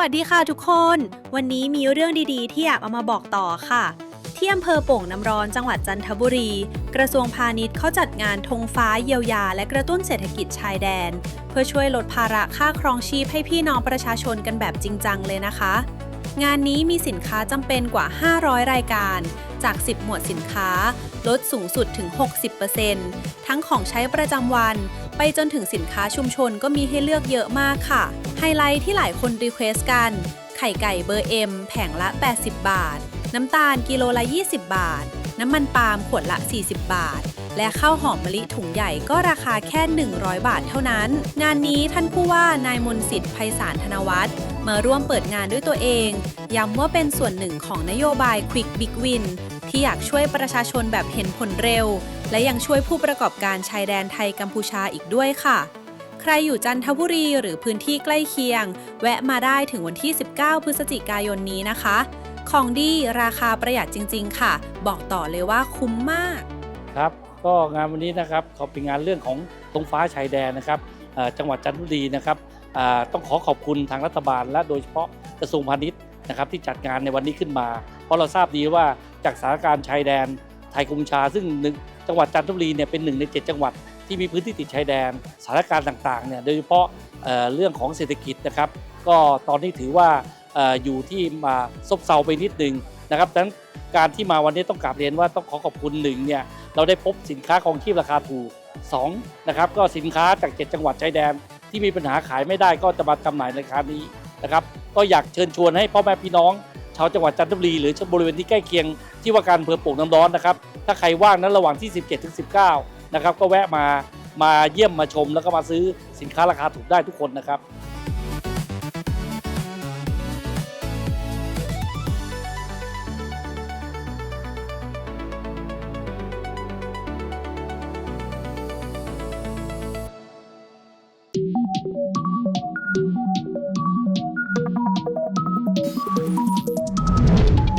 วัสดีค่ะทุกคน วันนี้มีเรื่องดีๆ ที่อยากเอามาบอกต่อค่ะ ที่อำเภอโป่งน้ำร้อนจังหวัดจันทบุรี กระทรวงพาณิชย์เขาจัดงานธงฟ้าเยียวยา และกระตุ้นเศรษฐกิจชายแดน เพื่อช่วยลดภาระค่าครองชีพให้พี่น้องประชาชนกันแบบจริงจังเลยนะคะ งานนี้มีสินค้าจำเป็นกว่า 500 รายการ จาก 10 หมวดสินค้า ลดสูงสุดถึง 60%ทั้งของใช้ประจำวัน ไปจนถึงสินค้าชุมชนก็มีให้เลือกเยอะมากค่ะ ฮไลท์ที่หลายคนรีเควสกัน ไข่ไก่เบอร์เอ็มแผงละ 80 บาท น้ำตาลกิโลละ 20 บาท น้ำมันปาล์มขวดละ 40 บาท และข้าวหอมมะลิถุงใหญ่ก็ราคาแค่ 100 บาทเท่านั้น งานนี้ท่านผู้ว่านายมนสิทธิ์ไพศาลธนวัฒน์มาร่วมเปิดงานด้วยตัวเอง ย้ำว่าเป็นส่วนหนึ่งของนโยบาย Quick Big Win ที่อยากช่วยประชาชนแบบเห็นผลเร็ว และยังช่วยผู้ประกอบการชายแดนไทยกัมพูชาอีกด้วยค่ะ ใครอยู่จันทบุรีหรือพื้นที่ใกล้เคียง แวะมาได้ถึงวันที่ 19 พฤศจิกายนนี้นะคะ ของดีราคาประหยัดจริง ๆ ค่ะ บอกต่อเลยว่าคุ้มมาก ครับ ก็งานวันนี้นะครับเขาเป็นงานเรื่องของธงฟ้าชายแดนนะครับจังหวัดจันทบุรีนะครับต้องขอขอบคุณทางรัฐบาล และโดยเฉพาะกระทรวงพาณิชย์นะครับที่จัดงานในวันนี้ขึ้นมา เพราะเราทราบดีว่าจากสถานการณ์ชายแดนไทยกัมพูชาซึ่งหนึ่งจังหวัดจันทบุรีเนี่ยเป็นหนึ่งในเจ็ดจังหวัด ที่มีพื้นที่ติดชายแดนสถานการณ์ต่างๆเนี่ยโดยเฉพาะเเรื่องของเศรษฐกิจนะครับ ก็ตอนนี้ถือว่าออยู่ที่มาซบเซาไปนิดนึงนะครับดังนั้นการที่มาวันนี้ต้องกราบเรียนว่าต้องขอขอบคุณหนึ่งเนี่ยเราได้พบสินค้าของชีพราคาถูก2นะครับก็สินค้าจาก 7 จังหวัดชายแดนที่มีปัญหาขายไม่ได้ก็จะมาจำหน่ายในราคานี้นะครับ ก็อยากเชิญชวนให้พ่อแม่พี่น้อง ชาวจังหวัดจันทบุรีหรือบริเวณที่ใกล้เคียงที่ว่าการอำเภอโป่งน้ำร้อนนะครับ ถ้าใครว่างนั้นระหว่างที่ 17ถึง19นะครับ ก็แวะมามาเยี่ยมมาชม แล้วก็มาซื้อสินค้าราคาถูกได้ทุกคนนะครับ